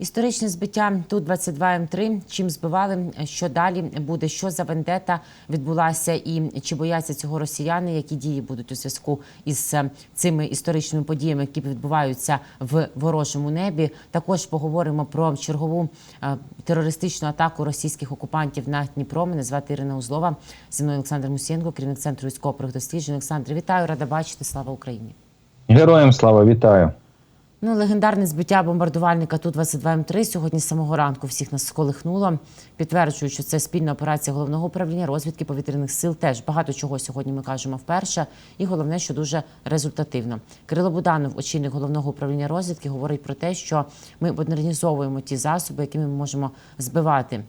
Історичне збиття ту 22 М3. Чим збивали? Що далі буде? Що за вендета відбулася? І чи бояться цього росіяни? Які дії будуть у зв'язку із е, цими історичними подіями, які відбуваються в ворожому небі? Також поговоримо про чергову е, терористичну атаку російських окупантів на Дніпро. Мене звати Ірина Узлова. Зі мною Олександр Мусієнко, керівник центру військових досліджень. Олександр, вітаю, рада бачити. Слава Україні. Героям слава вітаю. Ну, легендарне збиття бомбардувальника Ту-22М3 сьогодні з самого ранку всіх нас сколихнуло. Підтверджують, що це спільна операція головного управління розвідки повітряних сил. Теж багато чого сьогодні ми кажемо вперше. І головне, що дуже результативно. Кирило Буданов, очільник головного управління розвідки, говорить про те, що ми модернізовуємо ті засоби, якими ми можемо збивати.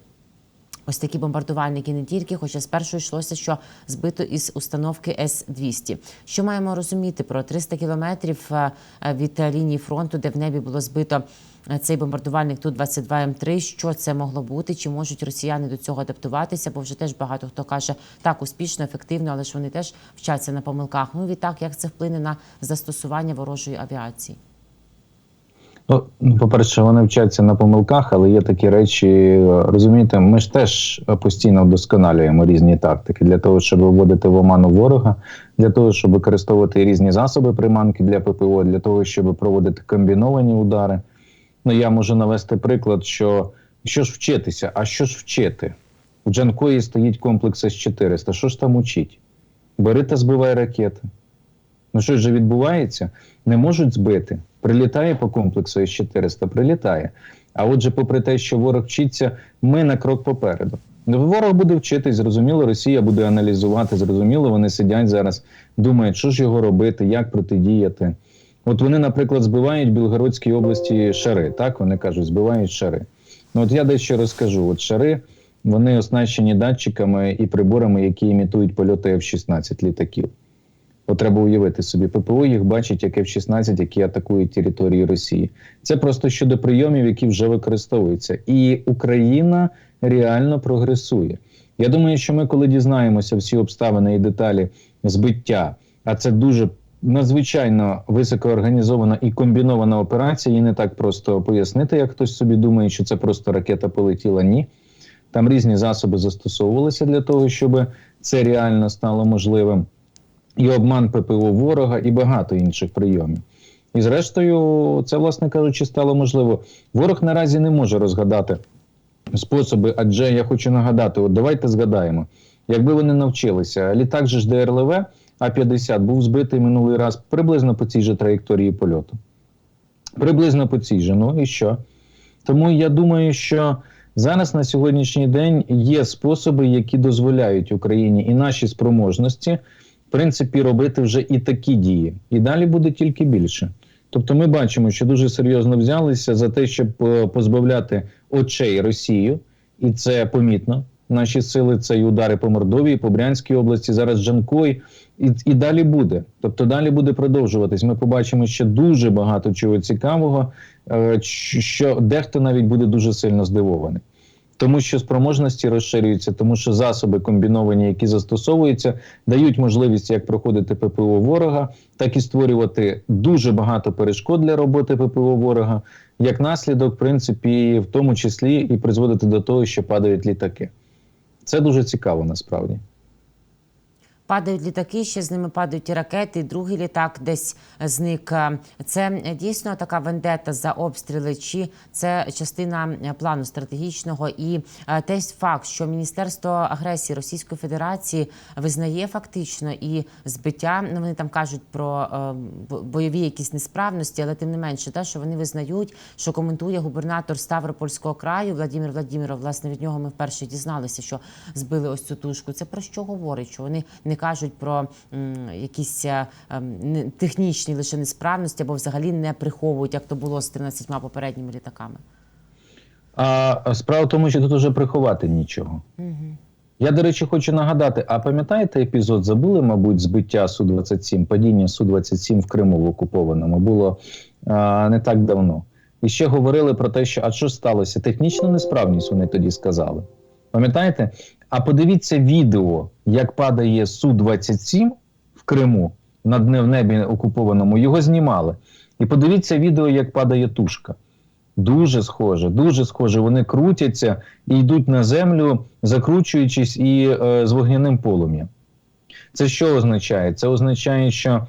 Ось такі бомбардувальники не тільки, хоча спершу йшлося, що збито із установки С-200. Що маємо розуміти про 300 кілометрів е, від е, лінії фронту, де в небі було збито е, цей бомбардувальник Ту-22М3? Що це могло бути? Чи можуть росіяни до цього адаптуватися? Бо вже теж багато хто каже так успішно, ефективно, але ж вони теж вчаться на помилках. Ну відтак, як це вплине на застосування ворожої авіації? Ну, по-перше, вони вчаться на помилках, але є такі речі. Розумієте, ми ж теж постійно вдосконалюємо різні тактики для того, щоб вводити в оману ворога, для того, щоб використовувати різні засоби приманки для ППО, для того, щоб проводити комбіновані удари. Ну, я можу навести приклад, що що ж вчитися, а що ж вчити? У Джанкої стоїть комплекс С-400. Що ж там учить? Бери та збивай ракети. Ну що ж відбувається? Не можуть збити. Прилітає по комплексу С-400, прилітає. А отже, попри те, що ворог вчиться, ми на крок попереду. Ну, Ворог буде вчитись, зрозуміло, Росія буде аналізувати, зрозуміло, вони сидять зараз, думають, що ж його робити, як протидіяти. От вони, наприклад, збивають в Білгородській області шари. Так, вони кажуть, збивають шари. Ну от я дещо розкажу: от шари вони оснащені датчиками і приборами, які імітують польоти F-16 літаків. От треба уявити собі, ППО їх бачить як F-16, які атакують території Росії. Це просто щодо прийомів, які вже використовуються. І Україна реально прогресує. Я думаю, що ми, коли дізнаємося всі обставини і деталі збиття, а це дуже надзвичайно високоорганізована і комбінована операція, її не так просто пояснити, як хтось собі думає, що це просто ракета полетіла. Ні. Там різні засоби застосовувалися для того, щоб це реально стало можливим і обман ППО ворога, і багато інших прийомів. І зрештою, це, власне кажучи, стало можливо. Ворог наразі не може розгадати способи, адже я хочу нагадати: от давайте згадаємо, якби вони навчилися, літак же ж ДРЛВ А-50 був збитий минулий раз приблизно по цій же траєкторії польоту. Приблизно по цій же. Ну і що? Тому я думаю, що. Зараз на сьогоднішній день є способи, які дозволяють Україні і наші спроможності принципі, робити вже і такі дії. І далі буде тільки більше. Тобто, ми бачимо, що дуже серйозно взялися за те, щоб позбавляти очей Росію, і це помітно. Наші сили це і удари по Мордовії, по Брянській області, зараз Джанкой, і і далі буде. Тобто далі буде продовжуватись. Ми побачимо ще дуже багато чого цікавого, що дехто навіть буде дуже сильно здивований. Тому що спроможності розширюються, тому що засоби комбіновані, які застосовуються, дають можливість як проходити ППО ворога, так і створювати дуже багато перешкод для роботи ППО ворога, як наслідок, в принципі, в тому числі і призводити до того, що падають літаки. Це дуже цікаво насправді. Падають літаки, ще з ними падають і ракети. Другий літак десь зник. Це дійсно така вендета за обстріли, чи це частина плану стратегічного? І той факт, що Міністерство агресії Російської Федерації визнає фактично і збиття. Ну вони там кажуть про бойові якісь несправності, але тим не менше, те, що вони визнають, що коментує губернатор Ставропольського краю Владимир Владимиров. Власне від нього ми вперше дізналися, що збили ось цю тушку. Це про що говорить? Що вони не кажуть про якісь технічні лише несправності або взагалі не приховують, як то було з 13 попередніми літаками. А справа в тому, що тут уже приховати нічого. Угу. Я, до речі, хочу нагадати: а пам'ятаєте епізод? Забули, мабуть, збиття Су-27, падіння Су-27 в Криму в окупованому було а, не так давно. І ще говорили про те, що а що сталося? Технічна несправність вони тоді сказали. Пам'ятаєте? А подивіться відео, як падає Су-27 в Криму на дне в небі окупованому. Його знімали. І подивіться відео, як падає тушка. Дуже схоже, дуже схоже. Вони крутяться і йдуть на землю, закручуючись і е, з вогняним полум'ям. Це що означає? Це означає, що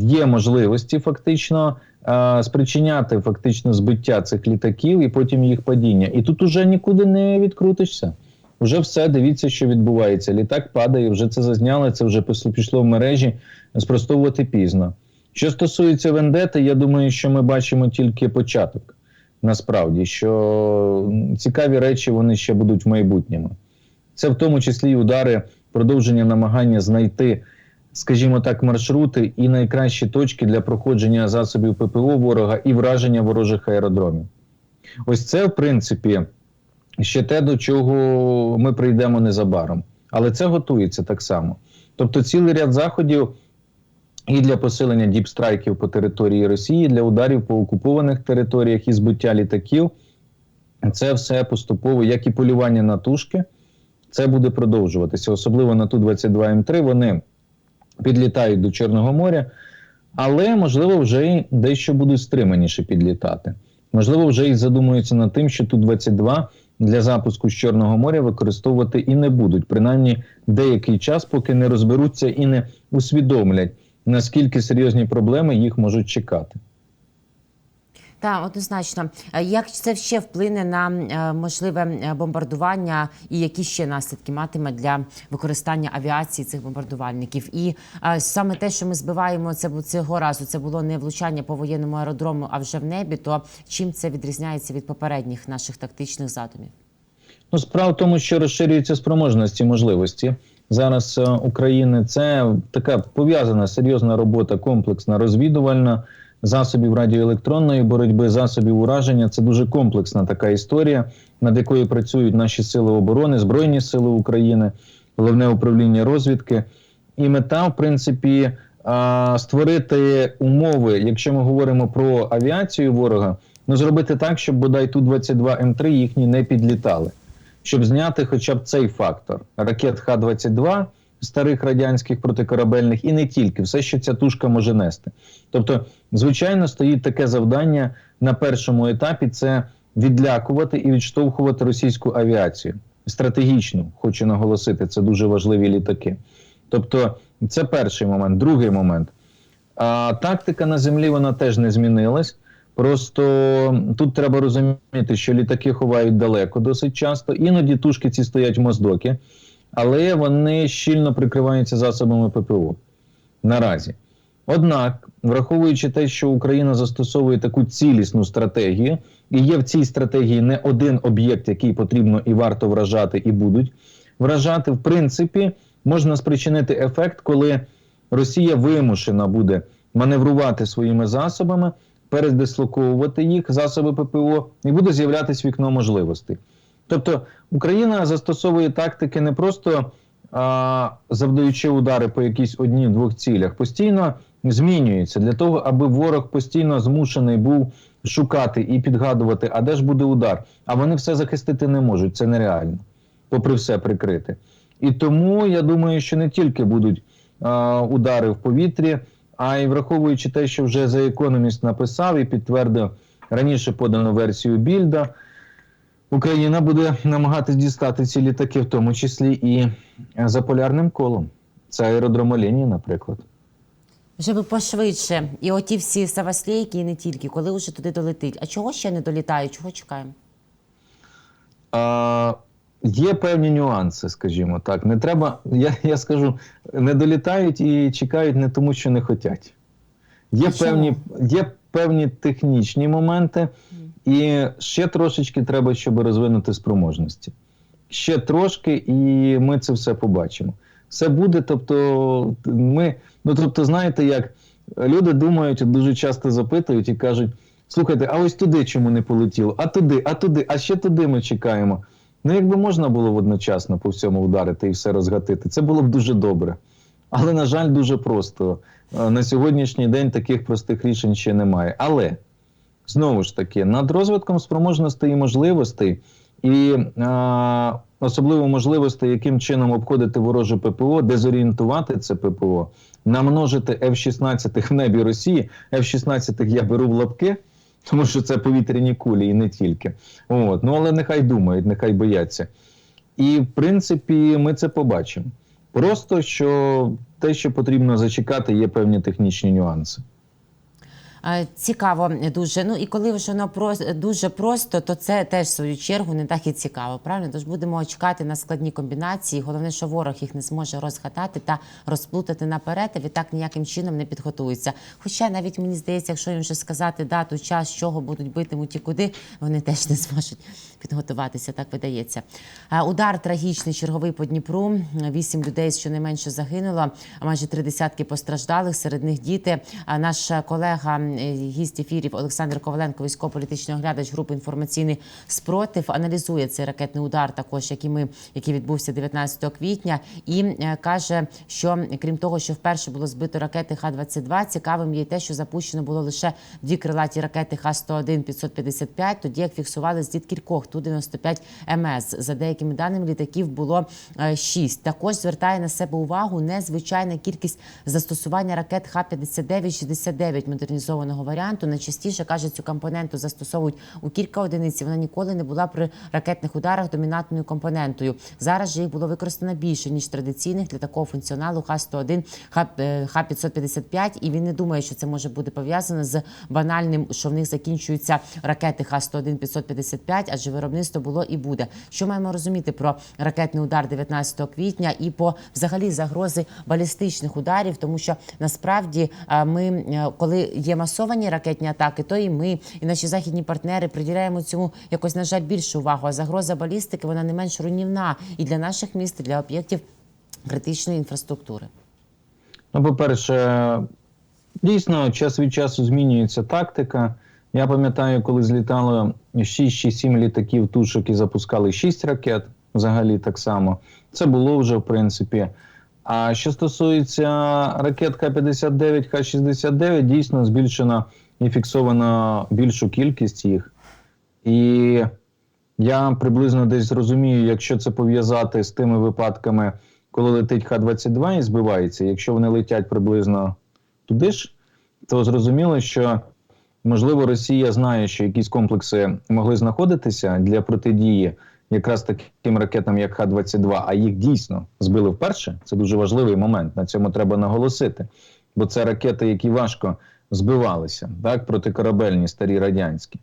є можливості фактично е, спричиняти фактично збиття цих літаків і потім їх падіння. І тут уже нікуди не відкрутишся. Вже все, дивіться, що відбувається. Літак падає, вже це зазняли, це вже пішло- в мережі, спростовувати пізно. Що стосується вендети, я думаю, що ми бачимо тільки початок. Насправді, що цікаві речі вони ще будуть в майбутньому. Це в тому числі і удари, продовження намагання знайти, скажімо так, маршрути і найкращі точки для проходження засобів ППО ворога і враження ворожих аеродромів. Ось це, в принципі, ще те, до чого ми прийдемо незабаром. Але це готується так само. Тобто, цілий ряд заходів і для посилення діпстрайків по території Росії, для ударів по окупованих територіях і збиття літаків. Це все поступово, як і полювання на тушки, це буде продовжуватися. Особливо на Ту-22М3 вони підлітають до Чорного моря, але можливо вже й дещо будуть стриманіше підлітати. Можливо, вже і задумуються над тим, що Ту-22 для запуску з Чорного моря використовувати і не будуть, принаймні деякий час, поки не розберуться і не усвідомлять, наскільки серйозні проблеми їх можуть чекати. Так, однозначно. Е, Як це ще вплине на е, можливе е, бомбардування і які ще наслідки матиме для використання авіації цих бомбардувальників? І саме те, що ми збиваємо це цього разу, це було не влучання по воєнному аеродрому, а вже в небі. То чим це відрізняється від попередніх наших тактичних задумів? Ну, справа в тому, що розширюються спроможності, можливості. Зараз України це така пов'язана серйозна робота, комплексна, розвідувальна засобів радіоелектронної боротьби, засобів ураження. Це дуже комплексна така історія, над якою працюють наші сили оборони, Збройні Сили України, головне управління розвідки. І мета, в принципі, створити умови, якщо ми говоримо про авіацію ворога, ну зробити так, щоб бодай ту 22 М3 їхні не підлітали щоб зняти хоча б цей фактор ракет Х-22 старих радянських протикорабельних і не тільки все, що ця тушка може нести. Тобто, звичайно, стоїть таке завдання на першому етапі: це відлякувати і відштовхувати російську авіацію. Стратегічну, хочу наголосити, це дуже важливі літаки. Тобто, це перший момент. Другий момент. А, тактика на землі вона теж не змінилась. Просто тут треба розуміти, що літаки ховають далеко досить часто. Іноді тушки ці стоять в моздокі, але вони щільно прикриваються засобами ППО наразі. Однак, враховуючи те, що Україна застосовує таку цілісну стратегію, і є в цій стратегії не один об'єкт, який потрібно і варто вражати, і будуть вражати, в принципі, можна спричинити ефект, коли Росія вимушена буде маневрувати своїми засобами, передислоковувати їх, засоби ППО, і буде з'являтися вікно можливостей. Тобто Україна застосовує тактики не просто а, завдаючи удари по якійсь одній-двох цілях, постійно змінюється для того, аби ворог постійно змушений був шукати і підгадувати, а де ж буде удар. А вони все захистити не можуть, це нереально, попри все прикрити. І тому я думаю, що не тільки будуть а, удари в повітрі, а й враховуючи те, що вже за економіст написав і підтвердив раніше подану версію Більда. Україна буде намагатись дістати ці літаки, в тому числі і за полярним колом. Це аеродром Олені, наприклад. Би пошвидше. І оті всі саваслейки, і не тільки, коли вже туди долетить. А чого ще не долітають? Чого чекаємо? А, є певні нюанси, скажімо так. Не треба, я, я скажу, не долітають і чекають не тому, що не хочуть. Є А чому? певні, є певні технічні моменти, і ще трошечки треба, щоб розвинути спроможності. Ще трошки, і ми це все побачимо. Все буде, тобто, ми, ну тобто, знаєте, як люди думають, дуже часто запитують і кажуть: слухайте, а ось туди чому не полетіло? А туди, а туди, а ще туди ми чекаємо. Ну, якби можна було одночасно по всьому вдарити і все розгатити, це було б дуже добре. Але, на жаль, дуже просто. Е, На сьогоднішній день таких простих рішень ще немає. Але знову ж таки, над розвитком спроможностей і можливостей, і е, особливо можливостей, яким чином обходити вороже ППО, дезорієнтувати це ППО, намножити F-16 в небі Росії. F-16 я беру в лапки, тому що це повітряні кулі і не тільки. От. Ну але нехай думають, нехай бояться. І в принципі, ми це побачимо. Просто що те, що потрібно зачекати, є певні технічні нюанси. Е, Цікаво дуже. Ну і коли ж воно прос- дуже просто, то це теж в свою чергу не так і цікаво. Правильно? Тож будемо чекати на складні комбінації. Головне, що ворог їх не зможе розгадати та розплутати наперед, а відтак ніяким чином не підготується. Хоча навіть мені здається, якщо їм вже сказати дату, час, чого будуть битимуть і куди, вони теж не зможуть підготуватися. Так видається. Е, Удар трагічний черговий по Дніпру. Вісім людей щонайменше загинуло, а майже три десятки постраждалих. Серед них діти. А наш колега, е, гість ефірів Олександр Коваленко, військово-політичний оглядач групи інформаційний спротив, аналізує цей ракетний удар, також як і ми, який відбувся 19 квітня, і е, каже, що крім того, що вперше було збито ракети Х-22, цікавим є те, що запущено було лише дві крилаті ракети Х-101 555, тоді як фіксували з кількох Ту-95 МС. За деякими даними літаків було е, шість. Також звертає на себе увагу незвичайна кількість застосування ракет Х-59-69 модернізованого варіанту. Найчастіше каже, цю компоненту застосовують у кілька одиниць. Вона ніколи не була при ракетних ударах домінантною компонентою. Зараз же їх було використано більше ніж традиційних для такого функціоналу Х-101, Х- е, Х-555. І він не думає, що це може бути пов'язано з банальним, що в них закінчуються ракети Х-101 555, адже виробництво було і буде. Що маємо розуміти про ракетний удар 19 квітня і по взагалі загрози балістичних ударів, тому що насправді е, ми, е, коли є масовані ракетні атаки, то і ми, і наші західні партнери приділяємо цьому якось на жаль більшу увагу. А загроза балістики вона не менш руйнівна і для наших міст, і для об'єктів критичної інфраструктури. Ну, по-перше, дійсно, час від часу змінюється тактика. Я пам'ятаю, коли злітало 6 чи 7 літаків тушок і запускали 6 ракет, взагалі так само. Це було вже, в принципі. А що стосується ракет Х-59, Х-69, дійсно збільшено і фіксовано більшу кількість їх. І я приблизно десь розумію, якщо це пов'язати з тими випадками, коли летить Х-22 і збивається, якщо вони летять приблизно туди ж, то зрозуміло, що можливо Росія знає, що якісь комплекси могли знаходитися для протидії якраз таким ракетам, як Х-22, а їх дійсно збили вперше. Це дуже важливий момент. На цьому треба наголосити. Бо це ракети, які важко збивалися, так, протикорабельні, старі радянські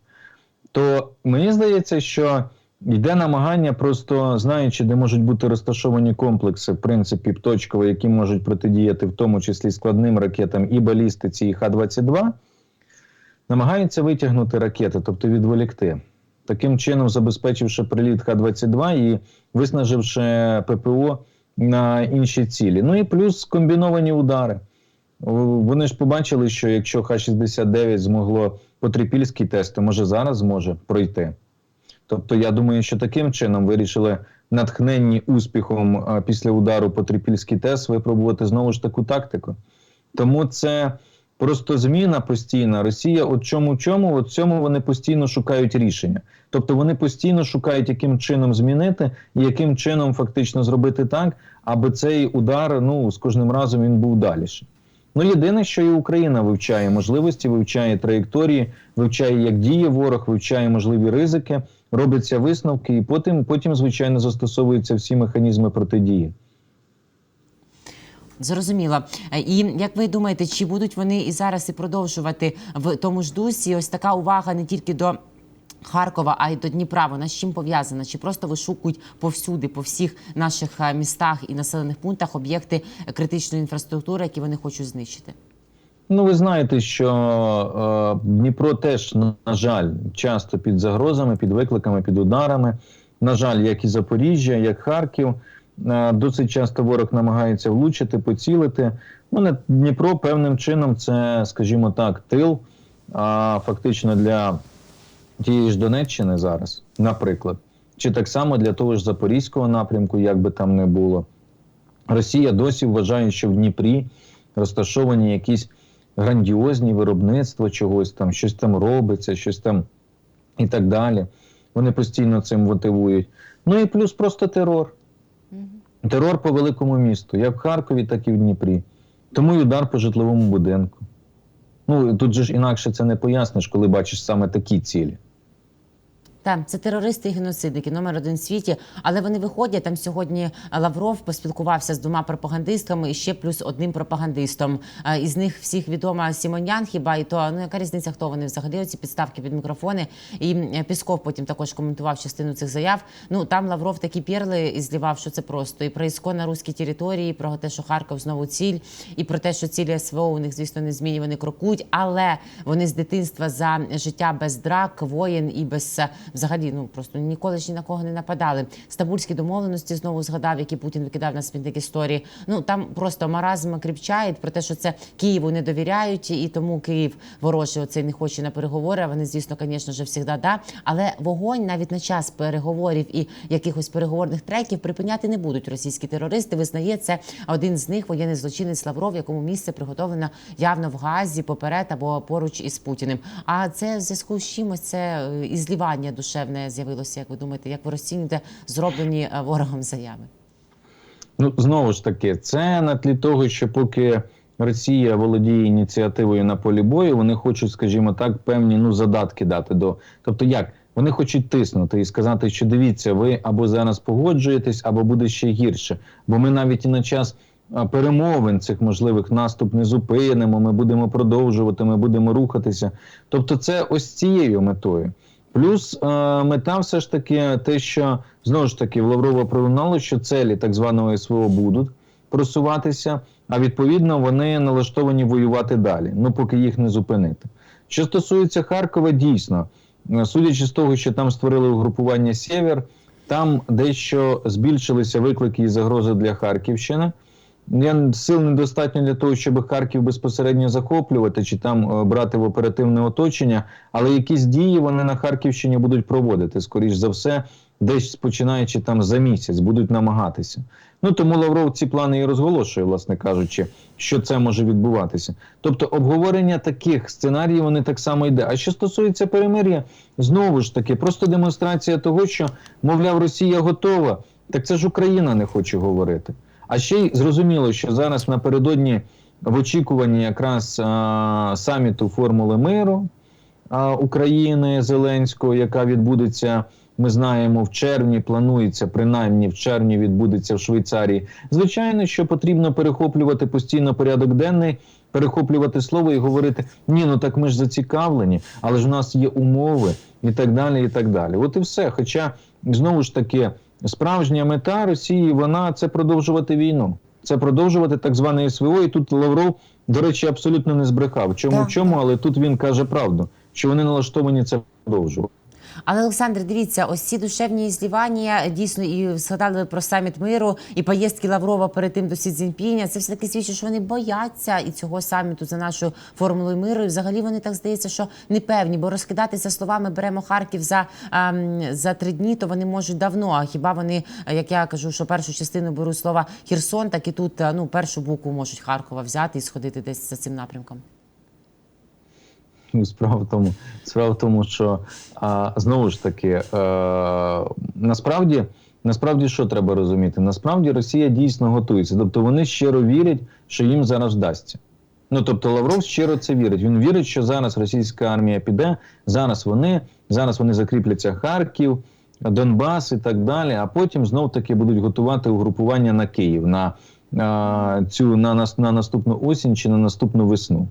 то мені здається, що йде намагання, просто знаючи, де можуть бути розташовані комплекси, в принципі, точково, які можуть протидіяти в тому числі складним ракетам і балістиці, і Х-22, намагаються витягнути ракети, тобто відволікти. Таким чином, забезпечивши приліт Х-22 і виснаживши ППО на інші цілі. Ну і плюс комбіновані удари. Вони ж побачили, що якщо Х-69 змогло потрипільський тест, то може зараз зможе пройти. Тобто, я думаю, що таким чином вирішили натхненні успіхом після удару по трипільський тест випробувати знову ж таку тактику. Тому це просто зміна постійна. Росія, от чому чому, от цьому вони постійно шукають рішення. Тобто вони постійно шукають, яким чином змінити і яким чином фактично зробити так, аби цей удар ну з кожним разом він був далі. Ну, єдине, що і Україна вивчає можливості, вивчає траєкторії, вивчає, як діє ворог, вивчає можливі ризики, робиться висновки, і потім, потім звичайно, застосовуються всі механізми протидії. Зрозуміло. І як ви думаєте, чи будуть вони і зараз і продовжувати в тому ж дусі? Ось така увага не тільки до. Харкова, а й до Дніпра, вона з чим пов'язана? Чи просто вишукують повсюди, по всіх наших е, містах і населених пунктах об'єкти критичної інфраструктури, які вони хочуть знищити? Ну, ви знаєте, що е, Дніпро теж, на жаль, часто під загрозами, під викликами, під ударами. На жаль, як і Запоріжжя, як Харків. Е, досить часто ворог намагається влучити, поцілити. Ну, не- Дніпро певним чином це, скажімо так, тил, а фактично для тієї ж Донеччини зараз, наприклад, чи так само для того ж Запорізького напрямку, як би там не було. Росія досі вважає, що в Дніпрі розташовані якісь грандіозні виробництва чогось там, щось там робиться, щось там і так далі. Вони постійно цим мотивують. Ну і плюс просто терор. Терор по великому місту, як в Харкові, так і в Дніпрі. Тому й удар по житловому будинку. Ну тут же ж інакше це не поясниш, коли бачиш саме такі цілі. Так, це терористи і геноцидники, номер один в світі. Але вони виходять. Там сьогодні Лавров поспілкувався з двома пропагандистками і ще плюс одним пропагандистом. Із них всіх відома Сімонян, хіба і то ну яка різниця, хто вони взагалі оці підставки під мікрофони. І е, Пісков потім також коментував частину цих заяв. Ну там Лавров такі перли і злівав, що це просто і про іскон на руській території, і про те, що Харків знову ціль, і про те, що цілі СВО у них, звісно, не змінні, вони крокують, але вони з дитинства за життя без драк, воєн і без е, взагалі ну просто ніколи ж ні на кого не нападали. Стамбульські домовленості знову згадав, які Путін викидав на смітник історії. Ну там просто маразм кріпчає про те, що це Києву не довіряють, і тому Київ ворожий оцей не хоче на переговори. Вони, звісно, звісно, вже завжди да. Але вогонь навіть на час переговорів і якихось переговорних треків припиняти не будуть російські терористи. Визнає це один з них воєнний злочинець Лавров, якому місце приготовлено явно в Газі поперед або поруч із Путіним. А це в зв'язку з чимось це е, і злівання душевне з'явилося. Як ви думаєте, як ви розцінюєте зроблені е, ворогом заяви? Ну знову ж таки, це на тлі того, що поки Росія володіє ініціативою на полі бою, вони хочуть, скажімо так, певні ну задатки дати до. Тобто, як вони хочуть тиснути і сказати, що дивіться, ви або зараз погоджуєтесь, або буде ще гірше. Бо ми навіть і на час перемовин цих можливих наступ не зупинимо. Ми будемо продовжувати, ми будемо рухатися. Тобто, це ось цією метою. Плюс е, мета все ж таки те, що знову ж таки в Лаврова пролунало, що целі так званого СВО будуть просуватися, а відповідно вони налаштовані воювати далі, ну поки їх не зупинити. Що стосується Харкова, дійсно, е, судячи з того, що там створили угрупування Сєвєр, там дещо збільшилися виклики і загрози для Харківщини. Я сил недостатньо для того, щоб Харків безпосередньо захоплювати чи там е, брати в оперативне оточення, але якісь дії вони на Харківщині будуть проводити, скоріш за все, десь починаючи там за місяць, будуть намагатися. Ну тому Лавров ці плани і розголошує, власне кажучи, що це може відбуватися. Тобто обговорення таких сценаріїв вони так само йде. А що стосується перемир'я, знову ж таки, просто демонстрація того, що, мовляв, Росія готова, так це ж Україна не хоче говорити. А ще й зрозуміло, що зараз напередодні в очікуванні якраз а, саміту Формули миру а, України Зеленського, яка відбудеться, ми знаємо, в червні. Планується принаймні в червні відбудеться в Швейцарії. Звичайно, що потрібно перехоплювати постійно порядок денний, перехоплювати слово і говорити: ні, ну так ми ж зацікавлені, але ж у нас є умови і так далі. І так далі. От і все. Хоча знову ж таки. Справжня мета Росії вона це продовжувати війну, це продовжувати так зване СВО. І тут Лавров, до речі, абсолютно не збрехав. Чому Так. чому, але тут він каже правду, що вони налаштовані це продовжувати. Але Олександр, дивіться, ось ці душевні злівання дійсно і згадали про саміт миру і поїздки Лаврова перед тим до Сі Цзіньпіня. Це все таки свідчить, що вони бояться і цього саміту за нашою формулою миру. І взагалі вони так здається, що не певні, бо розкидатися словами беремо Харків за, ем, за три дні, то вони можуть давно. А хіба вони, як я кажу, що першу частину беруть слова Херсон, так і тут е, ну першу букву можуть Харкова взяти і сходити десь за цим напрямком. Ну, Справа в тому, справа в тому, що а, знову ж таки, е, насправді, насправді, що треба розуміти? Насправді Росія дійсно готується. Тобто вони щиро вірять, що їм зараз вдасться. Ну тобто Лавров щиро це вірить. Він вірить, що зараз російська армія піде, зараз вони, зараз вони закріпляться Харків, Донбас і так далі. А потім знов таки будуть готувати угрупування на Київ на а, цю на, на, на наступну осінь чи на наступну весну.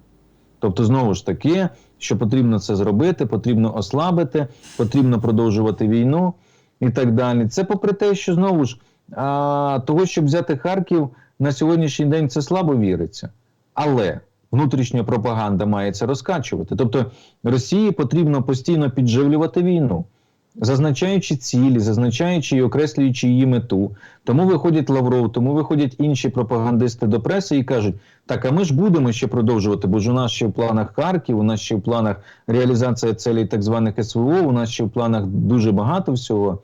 Тобто, знову ж таки, що потрібно це зробити, потрібно ослабити, потрібно продовжувати війну і так далі. Це попри те, що знову ж а, того, щоб взяти Харків на сьогоднішній день, це слабо віриться. Але внутрішня пропаганда має це розкачувати. Тобто Росії потрібно постійно підживлювати війну, зазначаючи цілі, зазначаючи і окреслюючи її мету. Тому виходять Лавров, тому виходять інші пропагандисти до преси і кажуть: так, а ми ж будемо ще продовжувати, бо ж у нас ще в планах Харків, у нас ще в планах реалізація целей так званих СВО, у нас ще в планах дуже багато всього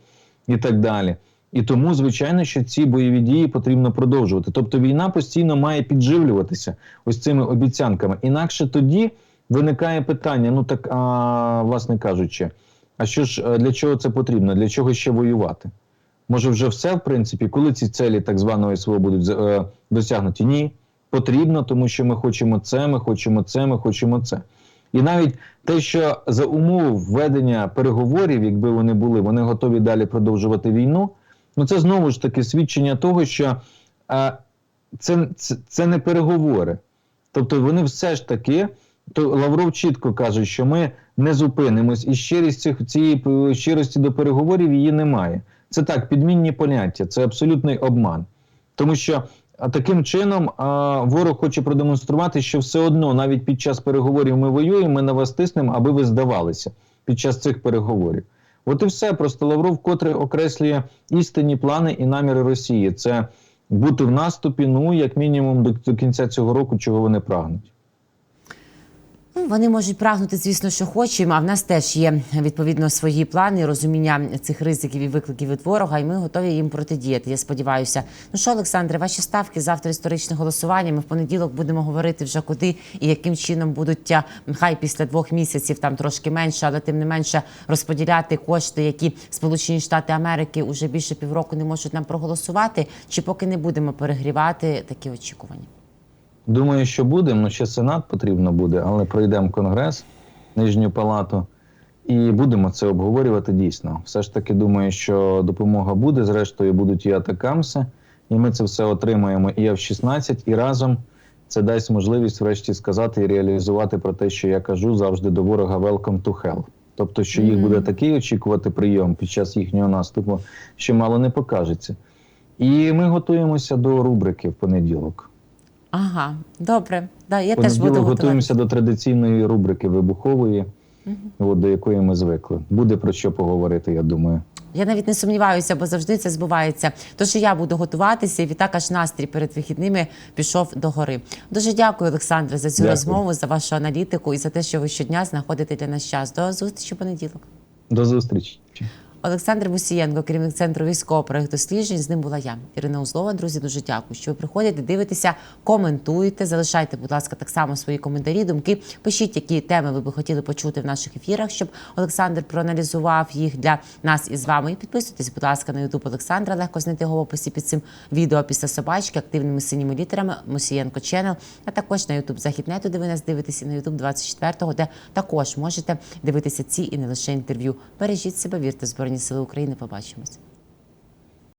і так далі. І тому, звичайно, що ці бойові дії потрібно продовжувати. Тобто війна постійно має підживлюватися ось цими обіцянками. Інакше тоді виникає питання: ну так, а, власне кажучи, а що ж е, для чого це потрібно? Для чого ще воювати? Може, вже все, в принципі, коли ці целі так званого СВО будуть е, досягнуті? Ні. потрібно, тому що ми хочемо це, ми хочемо це, ми хочемо це. І навіть те, що за умов введення переговорів, якби вони були, вони готові далі продовжувати війну. Ну це знову ж таки свідчення того, що е, це, це, це не переговори. Тобто вони все ж таки, то Лавров чітко каже, що ми не зупинимось, і щирість цих цієї е, щирості до переговорів її немає. Це так, підмінні поняття, це абсолютний обман. Тому що таким чином а, ворог хоче продемонструвати, що все одно, навіть під час переговорів ми воюємо, ми на вас тиснемо, аби ви здавалися під час цих переговорів. От і все. Просто Лавров котре окреслює істинні плани і наміри Росії. Це бути в наступі, ну як мінімум, до, до кінця цього року, чого вони прагнуть. Вони можуть прагнути, звісно, що хочемо. А в нас теж є відповідно свої плани, розуміння цих ризиків і викликів від ворога, і ми готові їм протидіяти. Я сподіваюся. Ну що, Олександре, ваші ставки завтра історичне голосування. Ми в понеділок будемо говорити вже куди і яким чином будуть хай після двох місяців, там трошки менше, але тим не менше розподіляти кошти, які Сполучені Штати Америки уже більше півроку не можуть нам проголосувати. Чи поки не будемо перегрівати такі очікування? Думаю, що будемо. Ну, ще Сенат потрібно буде, але пройдемо Конгрес, Нижню Палату, і будемо це обговорювати дійсно. Все ж таки думаю, що допомога буде. Зрештою, будуть і атакамси, і ми це все отримаємо і F-16, і разом це дасть можливість, врешті, сказати і реалізувати про те, що я кажу завжди до ворога welcome to hell. Тобто, що їх буде такий очікувати прийом під час їхнього наступу, що мало не покажеться. І ми готуємося до рубрики в понеділок. Ага, добре. Да, я теж буду готувати. готуємося до традиційної рубрики вибухової, от, до якої ми звикли. Буде про що поговорити, я думаю. Я навіть не сумніваюся, бо завжди це збувається. Тож і я буду готуватися, і відтак аж настрій перед вихідними пішов до гори. Дуже дякую, Олександре, за цю Дякую. розмову, за вашу аналітику і за те, що ви щодня знаходите для нас час. До зустрічі понеділок. До зустрічі. Олександр Мусієнко, керівник центру військового проєкту досліджень. З ним була я, Ірина Узлова. Друзі, дуже дякую, що ви приходите, дивитеся, коментуєте. Залишайте, будь ласка, так само свої коментарі, думки. Пишіть, які теми ви би хотіли почути в наших ефірах, щоб Олександр проаналізував їх для нас і з вами. І підписуйтесь, будь ласка, на Ютуб Олександра. Легко знайти його в описі під цим відео після собачки, активними синіми літерами Мусієнко Ченел, а також на Ютуб Західнету, де ви нас дивитесь, і на Ютуб 24-го, де також можете дивитися ці і не лише інтерв'ю. Бережіть себе, вірте в Збройні Сили України. Побачимось.